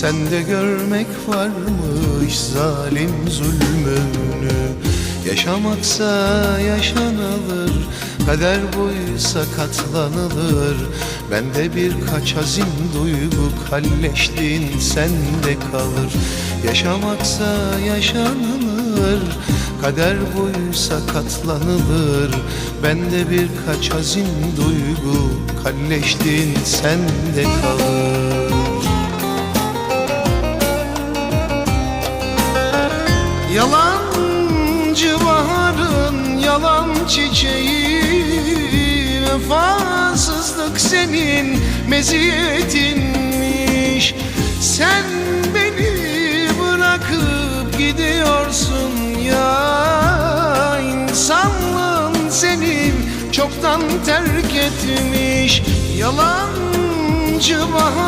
Sende görmek varmış zalim zulmünü. Yaşamaksa yaşanılır Kader buysa katlanılır. Bende birkaç hazin duygu kalleşliğin sende kalır. Yaşamaksa yaşanılır Kader buysa katlanılır. Bende birkaç hazin duygu Kalleşliğin sende kalır Yalancı baharın yalan çiçeği Vefasızlık senin meziyetinmiş. Sen beni bırakıp gidiyorsun ya İnsanlığın seni çoktan terk etmiş. Yalancı baharın